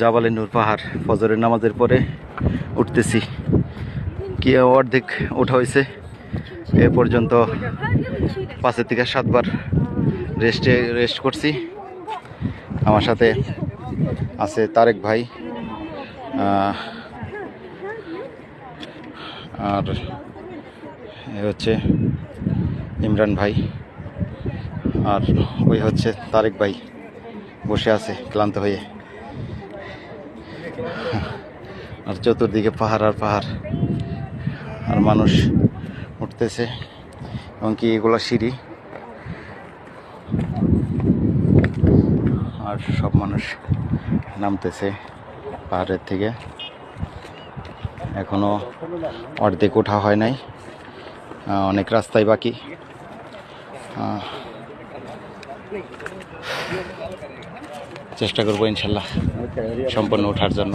জাবালে নূর পাহাড় ফজরের নামাজের পরে উঠতেছি। কি অর্ধেক ওঠা হয়েছে, এ পর্যন্ত পাঁচের থেকে সাতবার রেস্টে, রেস্ট করছি। আমার সাথে আছে তারেক ভাই আর এ হচ্ছে ইমরান ভাই, আর ওই হচ্ছে তারেক ভাই বসে আছে ক্লান্ত হয়ে। আর চতুর্দিকে পাহাড় আর পাহাড়। আর মানুষ উঠতেছে, এবং কি এগুলো সিঁড়ি। আর সব মানুষ নামতেছে পাহাড়ের থেকে। এখনও অর্ধেক ওঠা হয় নাই। অনেক রাস্তায় বাকি। চেষ্টা করব ইনশাল্লাহ সম্পূর্ণ ওঠার জন্য।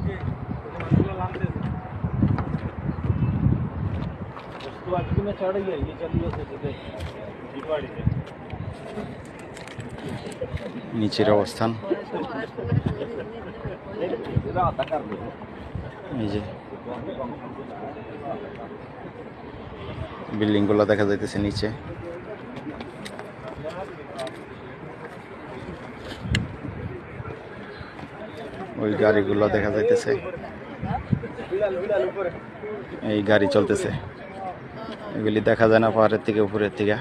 নিচের অবস্থান বিল্ডিংগুলা দেখা যাইতেছে নিচে ওই গাড়িগুলো দেখা যাইতেছে এই গাড়ি চলতেছে এগুলি দেখা যায় না পাহাড়ের থেকে উপরের থেকে।